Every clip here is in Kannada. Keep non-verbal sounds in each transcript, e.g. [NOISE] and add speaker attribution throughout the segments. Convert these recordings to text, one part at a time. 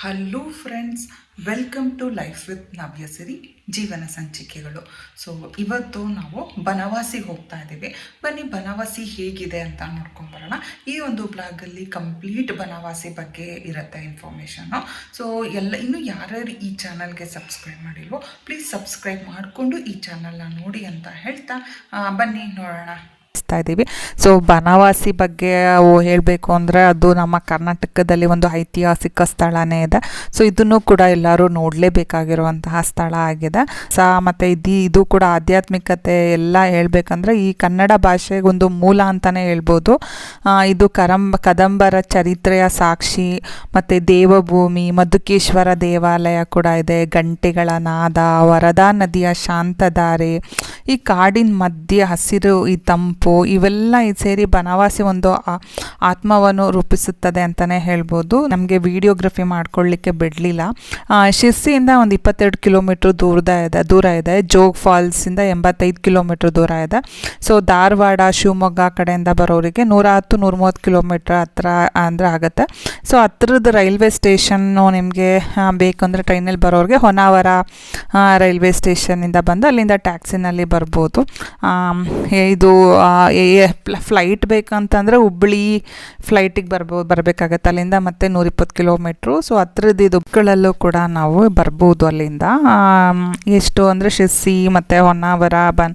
Speaker 1: Hello friends welcome to life with Navyasiri ಜೀವನ ಸಂಚಿಕೆಗಳು. ಸೊ ಇವತ್ತು ನಾವು ಬನವಾಸಿಗೆ ಹೋಗ್ತಾ ಇದ್ದೀವಿ. ಬನ್ನಿ, ಬನವಾಸಿ ಹೇಗಿದೆ ಅಂತ ನೋಡ್ಕೊಂಬರೋಣ ಈ ಒಂದು ಬ್ಲಾಗಲ್ಲಿ ಕಂಪ್ಲೀಟ್ ಬನವಾಸಿ ಬಗ್ಗೆ ಇರುತ್ತೆ ಇನ್ಫಾರ್ಮೇಷನ್ನು ಸೊ ಎಲ್ಲ, ಇನ್ನು ಯಾರ್ಯಾರು ಈ ಚಾನಲ್ಗೆ ಸಬ್ಸ್ಕ್ರೈಬ್ ಮಾಡಿಲ್ವೋ ಪ್ಲೀಸ್ ಸಬ್ಸ್ಕ್ರೈಬ್ ಮಾಡಿಕೊಂಡು ಈ ಚಾನಲ್ನ ನೋಡಿ ಅಂತ ಹೇಳ್ತಾ ಬನ್ನಿ ನೋಡೋಣ.
Speaker 2: ಇದ್ದೀವಿ. ಸೊ ಬನವಾಸಿ ಬಗ್ಗೆ ಹೇಳಬೇಕು ಅಂದರೆ ಅದು ನಮ್ಮ ಕರ್ನಾಟಕದಲ್ಲಿ ಒಂದು ಐತಿಹಾಸಿಕ ಸ್ಥಳನೇ ಇದೆ. ಸೊ ಇದನ್ನು ಕೂಡ ಎಲ್ಲರೂ ನೋಡಲೇಬೇಕಾಗಿರುವಂತಹ ಸ್ಥಳ ಆಗಿದೆ. ಸ, ಮತ್ತು ಇದು ಇದು ಕೂಡ ಆಧ್ಯಾತ್ಮಿಕತೆ ಎಲ್ಲ ಹೇಳಬೇಕಂದ್ರೆ ಈ ಕನ್ನಡ ಭಾಷೆಗೆ ಒಂದು ಮೂಲ ಅಂತಲೇ ಹೇಳ್ಬೋದು. ಇದು ಕರಂಬ, ಕದಂಬರ ಚರಿತ್ರೆಯ ಸಾಕ್ಷಿ, ಮತ್ತು ದೇವಭೂಮಿ, ಮಧುಕೇಶ್ವರ ದೇವಾಲಯ ಕೂಡ ಇದೆ. ಗಂಟೆಗಳ ನಾದ ವರದಾ ನದಿಯ ಶಾಂತಧಾರೆ, ಈ ಕಾಡಿನ ಮಧ್ಯೆ ಹಸಿರು, ಈ ತಂಪು ಇವೆಲ್ಲ ಇದು ಸೇರಿ ಬನವಾಸಿ ಒಂದು ಆತ್ಮವನ್ನು ರೂಪಿಸುತ್ತದೆ ಅಂತಲೇ ಹೇಳ್ಬೋದು. ನಮಗೆ ವಿಡಿಯೋಗ್ರಫಿ ಮಾಡ್ಕೊಳ್ಳಿಕ್ಕೆ ಬಿಡಲಿಲ್ಲ. ಶಿರ್ಸಿಯಿಂದ ಒಂದು ಇಪ್ಪತ್ತೆರಡು ಕಿಲೋಮೀಟ್ರ್ ದೂರದ ಇದೆ, ದೂರ ಇದೆ. ಜೋಗ್ ಫಾಲ್ಸಿಂದ ಎಂಬತ್ತೈದು ಕಿಲೋಮೀಟ್ರ್ ದೂರ ಇದೆ. ಸೊ ಧಾರವಾಡ, ಶಿವಮೊಗ್ಗ ಕಡೆಯಿಂದ ಬರೋರಿಗೆ ನೂರ ಹತ್ತು, ನೂರ ಮೂವತ್ತು ಕಿಲೋಮೀಟ್ರ್ ಹತ್ರ ಅಂದರೆ ಆಗುತ್ತೆ. ಸೊ ಹತ್ರದ ರೈಲ್ವೆ ಸ್ಟೇಷನ್ನು ನಿಮಗೆ ಬೇಕಂದರೆ ಟ್ರೈನಲ್ಲಿ ಬರೋರಿಗೆ ಹೊನ್ನಾವರ ರೈಲ್ವೆ ಸ್ಟೇಷನಿಂದ ಬಂದು ಅಲ್ಲಿಂದ ಟ್ಯಾಕ್ಸಿನಲ್ಲಿ ಬರ್ಬೋದು. ಇದು ಫ್ಲೈಟ್ ಬೇಕಂತಂದರೆ ಹುಬ್ಬಳ್ಳಿ ಫ್ಲೈಟಿಗೆ ಬರ್ಬೋದು ಬರಬೇಕಾಗತ್ತೆ ಅಲ್ಲಿಂದ ಮತ್ತೆ ನೂರಿಪ್ಪತ್ತು ಕಿಲೋಮೀಟ್ರು ಸೊ ಹತ್ರದ ದುಡ್ಗಳಲ್ಲೂ ಕೂಡ ನಾವು ಬರ್ಬೋದು ಅಲ್ಲಿಂದ. ಎಷ್ಟು ಅಂದರೆ ಶಿರ್ಸಿ ಮತ್ತು ಹೊನ್ನಾವರ, ಬನ್,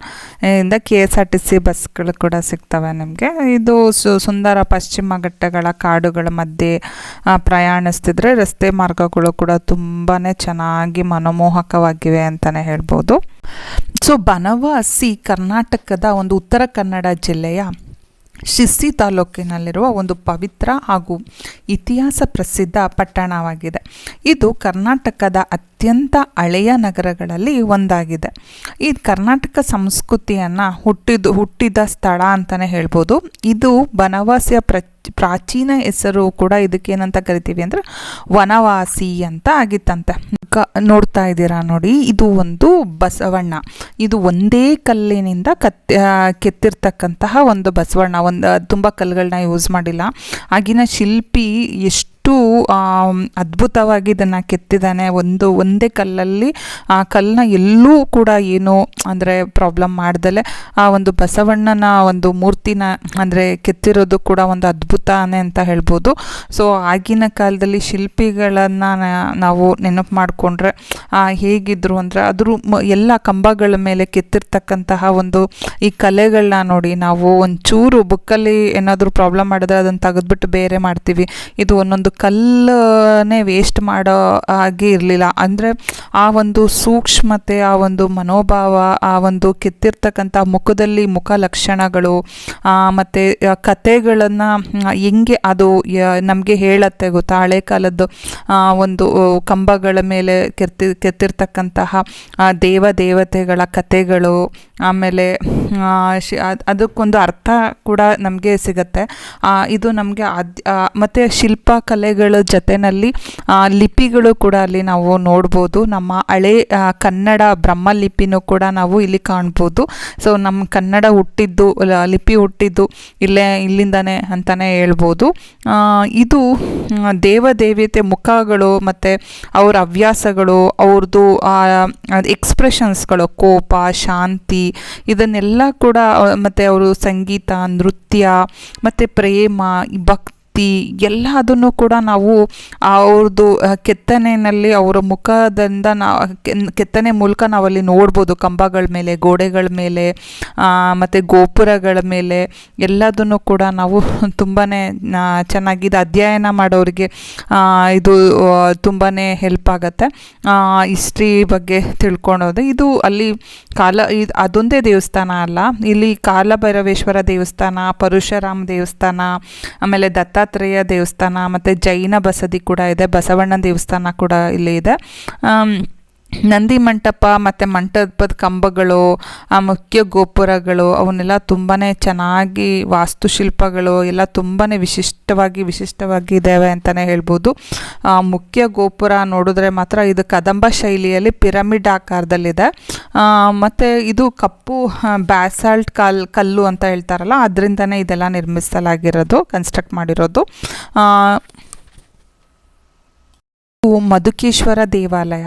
Speaker 2: ಇಂದ K S R T C ಬಸ್ಗಳು ಕೂಡ ಸಿಗ್ತವೆ ನಿಮಗೆ. ಇದು ಸು, ಸುಂದರ ಪಶ್ಚಿಮ ಘಟ್ಟಗಳ ಕಾಡುಗಳ ಮಧ್ಯೆ ಪ್ರಯಾಣಿಸ್ತಿದ್ರೆ ರಸ್ತೆ ಮಾರ್ಗಗಳು ಕೂಡ ತುಂಬಾ ಚೆನ್ನಾಗಿ ಮನಮೋಹಕವಾಗಿವೆ ಅಂತಲೇ ಹೇಳ್ಬೋದು. ಸೊ ಬನವಾಸಿ ಕರ್ನಾಟಕದ ಒಂದು ಉತ್ತರ ಕನ್ನಡ ಜಿಲ್ಲೆಯ ಶಿರ್ಸಿ ತಾಲೂಕಿನಲ್ಲಿರುವ ಒಂದು ಪವಿತ್ರ ಹಾಗೂ ಇತಿಹಾಸ ಪ್ರಸಿದ್ಧ ಪಟ್ಟಣವಾಗಿದೆ. ಇದು ಕರ್ನಾಟಕದ ಅತ್ಯಂತ ಹಳೆಯ ನಗರಗಳಲ್ಲಿ ಒಂದಾಗಿದೆ. ಈ ಕರ್ನಾಟಕ ಸಂಸ್ಕೃತಿಯನ್ನು ಹುಟ್ಟಿದ ಹುಟ್ಟಿದ ಸ್ಥಳ ಅಂತಲೇ ಹೇಳ್ಬೋದು. ಇದು ಬನವಾಸಿಯ ಪ್ರ ಪ್ರಾಚೀನ ಹೆಸರು ಕೂಡ ಇದಕ್ಕೇನಂತ ಕರಿತೀವಿ ಅಂದರೆ ವನವಾಸಿ ಅಂತ ಆಗಿತ್ತಂತೆ. ಕ, ನೋಡ್ತಾ ಇದ್ದೀರಾ ನೋಡಿ, ಇದು ಒಂದು ಬಸವಣ್ಣ. ಇದು ಒಂದೇ ಕಲ್ಲಿನಿಂದ ಕತ್ ಕೆತ್ತಿರ್ತಕ್ಕಂತಹ ಒಂದು ಬಸವಣ್ಣ. ಒಂದು, ತುಂಬ ಕಲ್ಲುಗಳನ್ನ ಯೂಸ್ ಮಾಡಿಲ್ಲ. ಆಗಿನ ಶಿಲ್ಪಿ ಎಷ್ಟು ಅದ್ಭುತವಾಗಿ ಇದನ್ನು ಕೆತ್ತಿದ್ದಾನೆ. ಒಂದು, ಒಂದೇ ಕಲ್ಲಲ್ಲಿ, ಆ ಕಲ್ಲನ್ನ ಎಲ್ಲೂ ಕೂಡ ಏನು, ಅಂದರೆ ಪ್ರಾಬ್ಲಮ್ ಮಾಡ್ದಲೆ. ಆ, ಒಂದು ಬಸವಣ್ಣನ ಒಂದು ಮೂರ್ತಿನ, ಅಂದರೆ, ಕೆತ್ತಿರೋದು ಕೂಡ ಒಂದು ಅದ್ಭುತನೇ ಅಂತ ಹೇಳ್ಬೋದು. ಸೊ ಆಗಿನ ಕಾಲದಲ್ಲಿ ಶಿಲ್ಪಿಗಳನ್ನು ನಾವು ನೆನಪು ಮಾಡಿಕೊಂಡ್ರೆ ಹೇಗಿದ್ರು ಅಂದರೆ, ಅದ್ರ ಎಲ್ಲ ಕಂಬಗಳ ಮೇಲೆ ಕೆತ್ತಿರ್ತಕ್ಕಂತಹ ಒಂದು, ಈ ಕಲೆಗಳನ್ನ ನೋಡಿ ನಾವು ಒಂಚೂರು ಬುಕ್ಕಲ್ಲಿ ಏನಾದರೂ ಪ್ರಾಬ್ಲಮ್ ಮಾಡಿದ್ರೆ ಅದನ್ನು ತೆಗೆದ್ಬಿಟ್ಟು ಬೇರೆ ಮಾಡ್ತೀವಿ. ಇದು ಒಂದೊಂದು ಕಲ್ಲನ್ನೇ ವೇಸ್ಟ್ ಮಾಡೋ ಹಾಗೆ ಇರಲಿಲ್ಲ. ಅಂದರೆ ಆ ಒಂದು ಸೂಕ್ಷ್ಮತೆ, ಆ ಒಂದು ಮನೋಭಾವ, ಆ ಒಂದು ಕೆತ್ತಿರ್ತಕ್ಕಂಥ ಮುಖದಲ್ಲಿ ಮುಖ ಲಕ್ಷಣಗಳು ಮತ್ತು ಕತೆಗಳನ್ನು ಹೆಂಗೆ ಅದು ನಮಗೆ ಹೇಳತ್ತೆ ಗೊತ್ತಾ? ಹಳೆ ಕಾಲದ್ದು ಒಂದು ಕಂಬಗಳ ಮೇಲೆ ಕೆತ್ತಿ, ಕೆತ್ತಿರ್ತಕ್ಕಂತಹ ದೇವ ದೇವತೆಗಳ ಕತೆಗಳು, ಆಮೇಲೆ ಶಿ ಅದಕ್ಕೊಂದು ಅರ್ಥ ಕೂಡ ನಮಗೆ ಸಿಗತ್ತೆ. ಇದು ನಮಗೆ ಅದ್ ಮತ್ತು ಶಿಲ್ಪಕಲೆಗಳ ಜೊತೆಯಲ್ಲಿ ಆ, ಲಿಪಿಗಳು ಕೂಡ ಅಲ್ಲಿ ನಾವು ನೋಡ್ಬೋದು. ನಮ್ಮ ಹಳೆ ಕನ್ನಡ ಬ್ರಹ್ಮಲಿಪಿನೂ ಕೂಡ ನಾವು ಇಲ್ಲಿ ಕಾಣ್ಬೋದು. ಸೊ ನಮ್ಮ ಕನ್ನಡ ಹುಟ್ಟಿದ್ದು ಲಿಪಿ ಹುಟ್ಟಿದ್ದು ಇಲ್ಲೇ ಇಲ್ಲಿಂದನೇ ಅಂತಲೇ ಹೇಳ್ಬೋದು. ಇದು ದೇವ ದೇವದೇವತೆ ಮುಖಗಳು ಮತ್ತು ಅವ್ರ ಹವ್ಯಾಸಗಳು ಅವ್ರದ್ದು ಎಕ್ಸ್ಪ್ರೆಷನ್ಸ್ಗಳು ಕೋಪ ಶಾಂತಿ ಇದನ್ನೆಲ್ಲ ಕೂಡ ಮತ್ತು ಅವರು ಸಂಗೀತ ನೃತ್ಯ ಮತ್ತು ಪ್ರೇಮ ಭಕ್ತಿ ಎಲ್ಲದನ್ನು ಕೂಡ ನಾವು ಅವ್ರದ್ದು ಕೆತ್ತನೆಯಲ್ಲಿ ಅವರ ಮುಖದಿಂದ ನಾವು ಕೆತ್ತನೆ ಮೂಲಕ ನಾವಲ್ಲಿ ನೋಡ್ಬೋದು. ಕಂಬಗಳ ಮೇಲೆ, ಗೋಡೆಗಳ ಮೇಲೆ ಮತ್ತು ಗೋಪುರಗಳ ಮೇಲೆ ಎಲ್ಲದನ್ನು ಕೂಡ ನಾವು [LAUGHS] ತುಂಬಾ ಚೆನ್ನಾಗಿ ಅಧ್ಯಯನ ಮಾಡೋರಿಗೆ ಇದು ತುಂಬಾ ಹೆಲ್ಪ್ ಆಗುತ್ತೆ. ಹಿಸ್ಟ್ರಿ ಬಗ್ಗೆ ತಿಳ್ಕೊಳೋದು. ಇದು ಅಲ್ಲಿ ಕಾಲ, ಇದು ಅದೊಂದೇ ದೇವಸ್ಥಾನ ಅಲ್ಲ. ಇಲ್ಲಿ ಕಾಲಭೈರವೇಶ್ವರ ದೇವಸ್ಥಾನ, ಪರಶುರಾಮ ದೇವಸ್ಥಾನ, ಆಮೇಲೆ ದತ್ತಾತ್ರೇಯ ದೇವಸ್ಥಾನ ಮತ್ತು ಜೈನ ಬಸದಿ ಕೂಡ ಇದೆ ಬಸವಣ್ಣ ದೇವಸ್ಥಾನ ಕೂಡ ಇಲ್ಲಿ ಇದೆ. ನಂದಿ ಮಂಟಪ ಮತ್ತು ಮಂಟಪದ ಕಂಬಗಳು ಆ ಮುಖ್ಯ ಗೋಪುರಗಳು ಅವನ್ನೆಲ್ಲ ತುಂಬಾ ಚೆನ್ನಾಗಿ ವಾಸ್ತುಶಿಲ್ಪಗಳು ಎಲ್ಲ ತುಂಬಾ ವಿಶಿಷ್ಟವಾಗಿ ವಿಶಿಷ್ಟವಾಗಿ ಇದ್ದಾವೆ ಅಂತಲೇ ಹೇಳ್ಬೋದು. ಆ, ಮುಖ್ಯ ಗೋಪುರ ನೋಡಿದ್ರೆ ಮಾತ್ರ ಇದು ಕದಂಬ ಶೈಲಿಯಲ್ಲಿ ಪಿರಮಿಡ್ ಆಕಾರದಲ್ಲಿದೆ. ಮತ್ತು ಇದು ಕಪ್ಪು ಬ್ಯಾಸಾಲ್ಟ್ ಕಲ್ ಕಲ್ಲು ಅಂತ ಹೇಳ್ತಾರಲ್ಲ ಅದರಿಂದನೇ ಇದೆಲ್ಲ ನಿರ್ಮಿಸಲಾಗಿರೋದು ಕನ್ಸ್ಟ್ರಕ್ಟ್ ಮಾಡಿರೋದು. ಮಧುಕೇಶ್ವರ ದೇವಾಲಯ.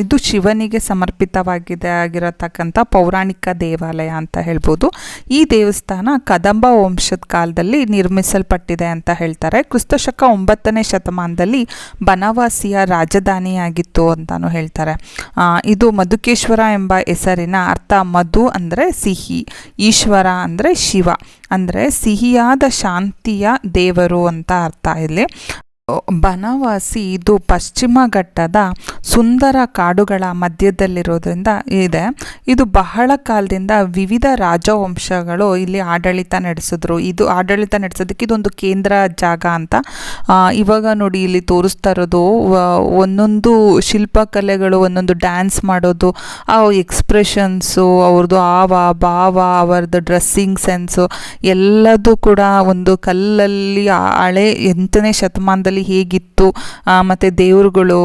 Speaker 2: ಇದು ಶಿವನಿಗೆ ಸಮರ್ಪಿತವಾಗಿದೆ ಆಗಿರತಕ್ಕಂಥ ಪೌರಾಣಿಕ ದೇವಾಲಯ ಅಂತ ಹೇಳ್ಬೋದು. ಈ ದೇವಸ್ಥಾನ ಕದಂಬ ವಂಶದ ಕಾಲದಲ್ಲಿ ನಿರ್ಮಿಸಲ್ಪಟ್ಟಿದೆ ಅಂತ ಹೇಳ್ತಾರೆ. ಕ್ರಿಸ್ತಶಕ ಒಂಬತ್ತನೇ ಶತಮಾನದಲ್ಲಿ ಬನವಾಸಿಯ ರಾಜಧಾನಿಯಾಗಿತ್ತು ಅಂತಾನು ಹೇಳ್ತಾರೆ. ಇದು ಮಧುಕೇಶ್ವರ ಎಂಬ ಹೆಸರಿನ ಅರ್ಥ ಮಧು ಅಂದರೆ ಸಿಹಿ, ಈಶ್ವರ ಅಂದರೆ ಶಿವ, ಅಂದರೆ ಸಿಹಿಯಾದ ಶಾಂತಿಯ ದೇವರು ಅಂತ ಅರ್ಥ ಇಲ್ಲಿ. ಬನವಾಸಿ ಇದು ಪಶ್ಚಿಮ ಘಟ್ಟದ ಸುಂದರ ಕಾಡುಗಳ ಮಧ್ಯದಲ್ಲಿರೋದ್ರಿಂದ ಇದೆ. ಇದು ಬಹಳ ಕಾಲದಿಂದ ವಿವಿಧ ರಾಜವಂಶಗಳು ಇಲ್ಲಿ ಆಡಳಿತ ನಡೆಸಿದ್ರು. ಇದು ಆಡಳಿತ ನಡೆಸೋದಕ್ಕೆ ಇದೊಂದು ಕೇಂದ್ರ ಜಾಗ ಅಂತ ಇವಾಗ ನೋಡಿ ಇಲ್ಲಿ ತೋರಿಸ್ತಾ ಇರೋದು ಒಂದೊಂದು ಶಿಲ್ಪಕಲೆಗಳು, ಒಂದೊಂದು ಡ್ಯಾನ್ಸ್ ಮಾಡೋದು, ಆ ಎಕ್ಸ್ಪ್ರೆಷನ್ಸು, ಅವ್ರದ್ದು ಆವ, ಭಾವ, ಅವರದ್ದು ಡ್ರೆಸ್ಸಿಂಗ್ ಸೆನ್ಸು, ಎಲ್ಲದೂ ಕೂಡ ಒಂದು ಕಲ್ಲಲ್ಲಿ ಹಳೆ ಎಂಟನೇ ಶತಮಾನದಲ್ಲಿ ಹೇಗಿತ್ತು ಮತ್ತು ದೇವ್ರುಗಳು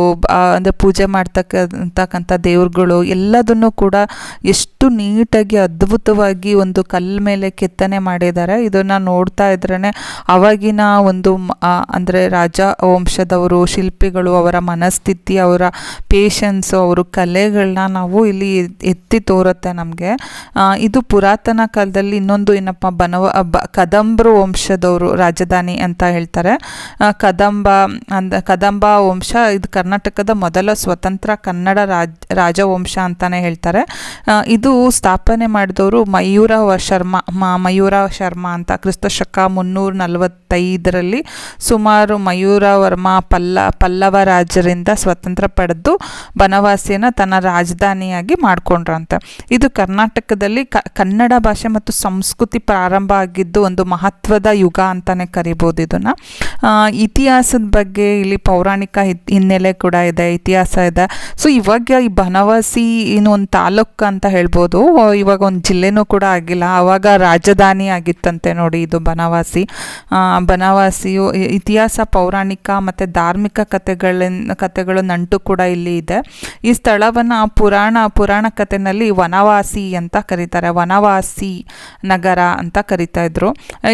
Speaker 2: ಅಂದರೆ ಪೂಜೆ ಮಾಡ್ತಕ್ಕಂತಕ್ಕಂಥ ದೇವ್ರುಗಳು ಎಲ್ಲದನ್ನು ಕೂಡ ಎಷ್ಟು ನೀಟಾಗಿ ಅದ್ಭುತವಾಗಿ ಒಂದು ಕಲ್ಲ ಮೇಲೆ ಕೆತ್ತನೆ ಮಾಡಿದ್ದಾರೆ. ಇದನ್ನು ನೋಡ್ತಾ ಇದ್ರೇ ಅವಾಗಿನ ಒಂದು ಅಂದರೆ ರಾಜ ವಂಶದವರು ಶಿಲ್ಪಿಗಳು ಅವರ ಮನಸ್ಥಿತಿ ಅವರ ಪೇಷನ್ಸು ಅವರು ಕಲೆಗಳನ್ನ ನಾವು ಇಲ್ಲಿ ಎತ್ತಿ ತೋರುತ್ತೆ ನಮಗೆ. ಇದು ಪುರಾತನ ಕಾಲದಲ್ಲಿ ಇನ್ನೊಂದು ಏನಪ್ಪ ಬನವ ಬ ಕದಂಬರು ವಂಶದವರು ರಾಜಧಾನಿ ಅಂತ ಹೇಳ್ತಾರೆ. ಆ, ಕದಂಬ, ಅಂದ ಕದಂಬ ವಂಶ, ಇದು ಕರ್ನಾಟಕದ ಮೊದಲ ಸ್ವತಂತ್ರ ಕನ್ನಡ ರಾಜ, ರಾಜವಂಶ ಅಂತಾನೆ ಹೇಳ್ತಾರೆ. ಇದು ಸ್ಥಾಪನೆ ಮಾಡಿದವರು ಮಯೂರ ಶರ್ಮ ಮಯೂರ ಶರ್ಮಾ ಅಂತ. ಕ್ರಿಸ್ತ ಶಕ ಮುನ್ನೂರ ನಲವತ್ತೈದರಲ್ಲಿ ಸುಮಾರು ಮಯೂರ ವರ್ಮ ಪಲ್ಲ, ಪಲ್ಲವ ರಾಜರಿಂದ ಸ್ವತಂತ್ರ ಪಡೆದು ಬನವಾಸಿಯನ್ನು ತನ್ನ ರಾಜಧಾನಿಯಾಗಿ ಮಾಡಿಕೊಂಡ್ರಂತೆ. ಇದು ಕರ್ನಾಟಕದಲ್ಲಿ ಕನ್ನಡ ಭಾಷೆ ಮತ್ತು ಸಂಸ್ಕೃತಿ ಪ್ರಾರಂಭ ಆಗಿದ್ದು ಒಂದು ಮಹತ್ವದ ಯುಗ ಅಂತಾನೆ ಕರಿಬೋದು ಇದನ್ನು. ಇತಿಹಾಸದ ಬಗ್ಗೆ ಇಲ್ಲಿ ಪೌರಾಣಿಕ ಹಿನ್ನೆಲೆ ಕೂಡ ಇದೆ, ಇತಿಹಾಸ ಇದೆ. ಸೊ ಇವಾಗ ಈ ಬನವಾಸಿ ಏನು ಒಂದು ತಾಲೂಕು ಅಂತ ಹೇಳ್ಬೋದು. ಇವಾಗ ಒಂದು ಜಿಲ್ಲೆನೂ ಕೂಡ ಆಗಿಲ್ಲ. ಆವಾಗ ರಾಜಧಾನಿ ಆಗಿತ್ತಂತೆ ನೋಡಿ ಇದು ಬನವಾಸಿ. ಬನವಾಸಿಯು ಇತಿಹಾಸ, ಪೌರಾಣಿಕ ಮತ್ತು ಧಾರ್ಮಿಕ ಕಥೆಗಳ ಕಥೆಗಳು ನಂಟು ಕೂಡ ಇಲ್ಲಿ ಇದೆ. ಈ ಸ್ಥಳವನ್ನು ಪುರಾಣ ಪುರಾಣ ಕಥೆನಲ್ಲಿ ವನವಾಸಿ ಅಂತ ಕರೀತಾರೆ. ವನವಾಸಿ ನಗರ ಅಂತ ಕರಿತಾ ಇದ್ರು.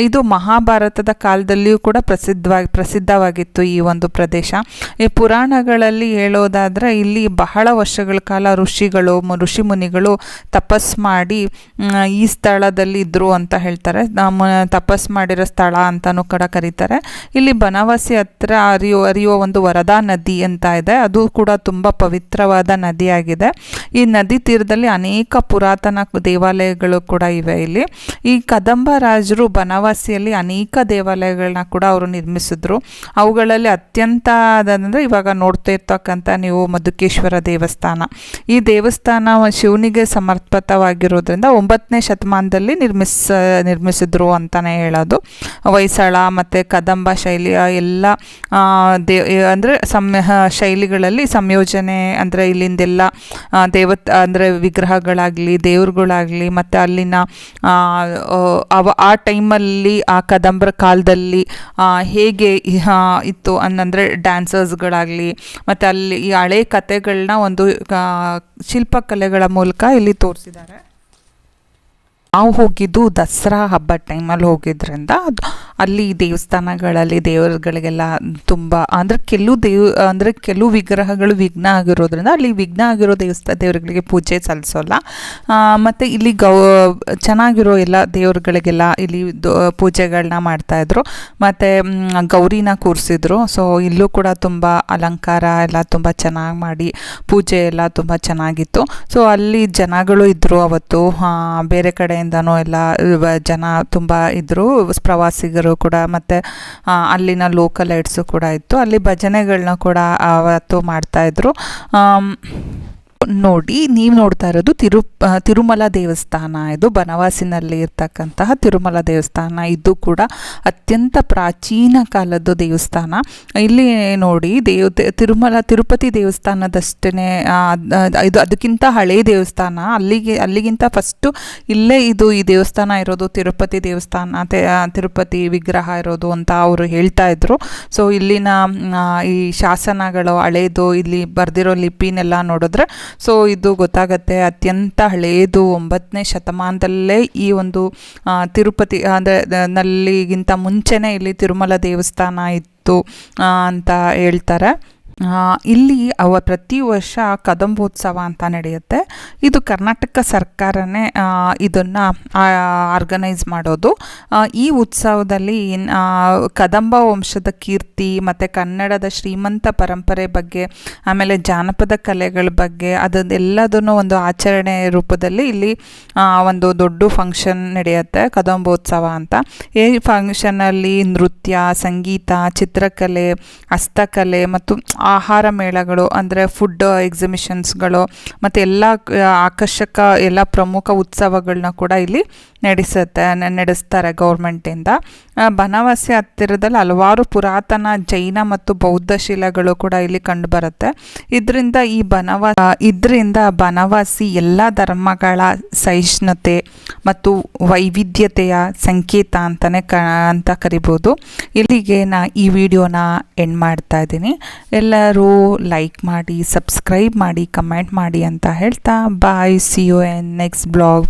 Speaker 2: ಇದು ಮಹಾಭಾರತದ ಕಾಲದಲ್ಲಿಯೂ ಕೂಡ ಪ್ರಸಿದ್ಧವಾಗಿ ಪ್ರಸಿದ್ಧವಾಗಿತ್ತು ಈ ಒಂದು ಪ್ರದೇಶ. ಈ ಪುರಾಣಗಳಲ್ಲಿ ಹೇಳೋದಾದರೆ ಇಲ್ಲಿ ಬಹಳ ವರ್ಷಗಳ ಕಾಲ ಋಷಿಗಳು ಋಷಿ ಮುನಿಗಳು ತಪಸ್ ಮಾಡಿ ಈ ಸ್ಥಳದಲ್ಲಿ ಇದ್ದರು ಅಂತ ಹೇಳ್ತಾರೆ. ನಮ್ಮ ತಪಸ್ ಮಾಡಿರೋ ಸ್ಥಳ ಅಂತಲೂ ಕೂಡ ಕರೀತಾರೆ. ಇಲ್ಲಿ ಬನವಾಸಿ ಹತ್ರ ಹರಿಯೋ ಹರಿಯುವ ಒಂದು ವರದಾ ನದಿ ಅಂತ ಇದೆ. ಅದು ಕೂಡ ತುಂಬ ಪವಿತ್ರವಾದ ನದಿಯಾಗಿದೆ. ಈ ನದಿ ತೀರದಲ್ಲಿ ಅನೇಕ ಪುರಾತನ ದೇವಾಲಯಗಳು ಕೂಡ ಇವೆ ಇಲ್ಲಿ. ಈ ಕದಂಬ ರಾಜರು ಬನವಾಸಿಯಲ್ಲಿ ಅನೇಕ ದೇವಾಲಯಗಳನ್ನ ಕೂಡ ಅವರು ನಿರ್ಮಿಸಿದ್ರು. ಅವುಗಳಲ್ಲಿ ಅತ್ಯಂತ ಅದಂದರೆ ಇವಾಗ ನೋಡ್ತಾ ಇರ್ತಕ್ಕಂಥ ನೀವು ಮಧುಕೇಶ್ವರ ದೇವಸ್ಥಾನ. ಈ ದೇವಸ್ಥಾನ ಶಿವನಿಗೆ ಸಮರ್ಪಿತವಾಗಿರೋದ್ರಿಂದ ಒಂಬತ್ತನೇ ಶತಮಾನದಲ್ಲಿ ನಿರ್ಮಿಸ, ನಿರ್ಮಿಸಿದ್ರು ಅಂತಲೇ ಹೇಳೋದು. ಹೊಯ್ಸಳ ಮತ್ತು ಕದಂಬ ಶೈಲಿಯ ಎಲ್ಲ ದೇ, ಅಂದರೆ ಸಮ್ಯ ಶೈಲಿಗಳಲ್ಲಿ ಸಂಯೋಜನೆ ಅಂದರೆ ಇಲ್ಲಿಂದೆಲ್ಲ ದೇವತ್, ಅಂದರೆ ವಿಗ್ರಹಗಳಾಗಲಿ, ದೇವ್ರುಗಳಾಗಲಿ, ಮತ್ತು ಅಲ್ಲಿನ ಅವ, ಆ ಟೈಮಲ್ಲಿ, ಆ ಕದಂಬರ ಕಾಲದಲ್ಲಿ ಹೇಗೆ ಇತ್ತು ಅನ್ನಂದರೆ ಡ್ಯಾನ್ಸರ್ಸ್ಗಳಾಗಲಿ ಮತ್ತು ಅಲ್ಲಿ ಈ ಹಳೆ ಕತೆಗಳನ್ನ ಒಂದು ಶಿಲ್ಪಕಲೆಗಳ ಮೂಲಕ ಇಲ್ಲಿ ತೋರಿಸಿದ್ದಾರೆ. ನಾವು ಹೋಗಿದ್ದು ದಸರಾ ಹಬ್ಬದ ಟೈಮಲ್ಲಿ ಹೋಗಿದ್ದರಿಂದ ಅದು ಅಲ್ಲಿ ದೇವಸ್ಥಾನಗಳಲ್ಲಿ ದೇವರುಗಳಿಗೆಲ್ಲ ತುಂಬ ಅಂದರೆ ಕೆಲವು ದೇವ್, ಅಂದರೆ ಕೆಲವು ವಿಗ್ರಹಗಳು ವಿಘ್ನ ಆಗಿರೋದ್ರಿಂದ ಅಲ್ಲಿ ವಿಘ್ನ ಆಗಿರೋ ದೇವಸ್ಥಾನ ದೇವರುಗಳಿಗೆ ಪೂಜೆ ಸಲ್ಲಿಸೋಲ್ಲ. ಮತ್ತು ಇಲ್ಲಿ ಗೌ, ಚೆನ್ನಾಗಿರೋ ಎಲ್ಲ ದೇವರುಗಳಿಗೆಲ್ಲ ಇಲ್ಲಿ ಪೂಜೆಗಳನ್ನ ಮಾಡ್ತಾಯಿದ್ರು ಮತ್ತು ಗೌರಿನ ಕೂರಿಸಿದ್ರು. ಸೊ ಇಲ್ಲೂ ಕೂಡ ತುಂಬ ಅಲಂಕಾರ ಎಲ್ಲ ತುಂಬ ಚೆನ್ನಾಗಿ ಮಾಡಿ ಪೂಜೆ ಎಲ್ಲ ತುಂಬ ಚೆನ್ನಾಗಿತ್ತು. ಸೊ ಅಲ್ಲಿ ಜನಗಳು ಇದ್ದರು ಅವತ್ತು. ಬೇರೆ ಬೇರೆ ಕಡೆಯಿಂದನೂ ಎಲ್ಲ ಜನ ತುಂಬ ಇದ್ದರು ಪ್ರವಾಸಿಗರು ಕೂಡ ಮತ್ತು ಅಲ್ಲಿನ ಲೋಕಲ್ ಐಡ್ಸು ಕೂಡ ಇತ್ತು. ಅಲ್ಲಿ ಭಜನೆಗಳನ್ನ ಕೂಡ ಆವತ್ತು ಮಾಡ್ತಾಯಿದ್ರು ನೋಡಿ, ನೀವು ನೋಡ್ತಾ ಇರೋದು ತಿರು ತಿರುಮಲ ದೇವಸ್ಥಾನ. ಇದು ಬನವಾಸಿನಲ್ಲಿ ಇರ್ತಕ್ಕಂತಹ ತಿರುಮಲ ದೇವಸ್ಥಾನ. ಇದು ಕೂಡ ಅತ್ಯಂತ ಪ್ರಾಚೀನ ಕಾಲದ್ದು ದೇವಸ್ಥಾನ. ಇಲ್ಲಿ ನೋಡಿ, ದೇವ ತಿರುಮಲ, ತಿರುಪತಿ ದೇವಸ್ಥಾನದಷ್ಟೇ ಇದು ಅದಕ್ಕಿಂತ ಹಳೆಯ ದೇವಸ್ಥಾನ. ಅಲ್ಲಿಗೆ, ಅಲ್ಲಿಗಿಂತ ಫಸ್ಟು ಇಲ್ಲೇ ಇದು ಈ ದೇವಸ್ಥಾನ ಇರೋದು, ತಿರುಪತಿ ದೇವಸ್ಥಾನ ತಿರುಪತಿ ವಿಗ್ರಹ ಇರೋದು ಅಂತ ಅವರು ಹೇಳ್ತಾ ಇದ್ರು. ಸೊ, ಇಲ್ಲಿನ ಈ ಶಾಸನಗಳು ಹಳೇದು, ಇಲ್ಲಿ ಬರೆದಿರೋ ಲಿಪಿನೆಲ್ಲ ನೋಡಿದ್ರೆ ಸೊ ಇದು ಗೊತ್ತಾಗತ್ತೆ ಅತ್ಯಂತ ಹಳೆಯದು ಒಂಬತ್ತನೇ ಶತಮಾನದಲ್ಲೇ ಈ ಒಂದು ತಿರುಪತಿ, ಅಂದರೆ ನಲ್ಲಿಗಿಂತ ಮುಂಚೆನೇ ಇಲ್ಲಿ ತಿರುಮಲ ದೇವಸ್ಥಾನ ಇತ್ತು ಅಂತ ಹೇಳ್ತಾರೆ. ಇಲ್ಲಿ ಅವ ಪ್ರತಿ ವರ್ಷ ಕದಂಬೋತ್ಸವ ಅಂತ ನಡೆಯುತ್ತೆ. ಇದು ಕರ್ನಾಟಕ ಸರ್ಕಾರನೇ ಇದನ್ನು ಆರ್ಗನೈಸ್ ಮಾಡೋದು. ಈ ಉತ್ಸವದಲ್ಲಿ ಕದಂಬ ವಂಶದ ಕೀರ್ತಿ, ಮತ್ತು ಕನ್ನಡದ ಶ್ರೀಮಂತ ಪರಂಪರೆ ಬಗ್ಗೆ, ಆಮೇಲೆ ಜಾನಪದ ಕಲೆಗಳ ಬಗ್ಗೆ ಅದನ್ನೆಲ್ಲದನ್ನು ಒಂದು ಆಚರಣೆ ರೂಪದಲ್ಲಿ ಇಲ್ಲಿ ಒಂದು ದೊಡ್ಡ ಫಂಕ್ಷನ್ ನಡೆಯುತ್ತೆ, ಕದಂಬೋತ್ಸವ ಅಂತ. ಈ ಫಂಕ್ಷನಲ್ಲಿ ನೃತ್ಯ, ಸಂಗೀತ, ಚಿತ್ರಕಲೆ, ಹಸ್ತಕಲೆ ಮತ್ತು ಆಹಾರ ಮೇಳಗಳು, ಅಂದರೆ ಫುಡ್ ಎಕ್ಸಿಬಿಷನ್ಸ್ಗಳು ಮತ್ತು ಎಲ್ಲ ಆಕರ್ಷಕ ಎಲ್ಲ ಪ್ರಮುಖ ಉತ್ಸವಗಳನ್ನ ಕೂಡ ಇಲ್ಲಿ ನಡೆಸುತ್ತೆ ನಡೆಸ್ತಾರೆ ಗೌರ್ಮೆಂಟಿಂದ. ಬನವಾಸಿ ಹತ್ತಿರದಲ್ಲಿ ಹಲವಾರು ಪುರಾತನ ಜೈನ ಮತ್ತು ಬೌದ್ಧ ಶಿಲೆಗಳು ಕೂಡ ಇಲ್ಲಿ ಕಂಡುಬರುತ್ತೆ ಇದರಿಂದ ಈ ಬನವಾ ಇದರಿಂದ ಬನವಾಸಿ ಎಲ್ಲ ಧರ್ಮಗಳ ಸಹಿಷ್ಣುತೆ ಮತ್ತು ವೈವಿಧ್ಯತೆಯ ಸಂಕೇತ ಅಂತಲೇ ಕ, ಅಂತ ಕರಿಬೋದು. ಇಲ್ಲಿಗೆ ನಾ ಈ ವಿಡಿಯೋನ ಎಂಡ್ ಮಾಡ್ತಾ ಇದ್ದೀನಿ. ಎಲ್ಲರೂ ಲೈಕ್ ಮಾಡಿ ಸಬ್ಸ್ಕ್ರೈಬ್ ಮಾಡಿ ಕಮೆಂಟ್ ಮಾಡಿ ಅಂತ ಹೇಳ್ತಾ bye see you in next vlog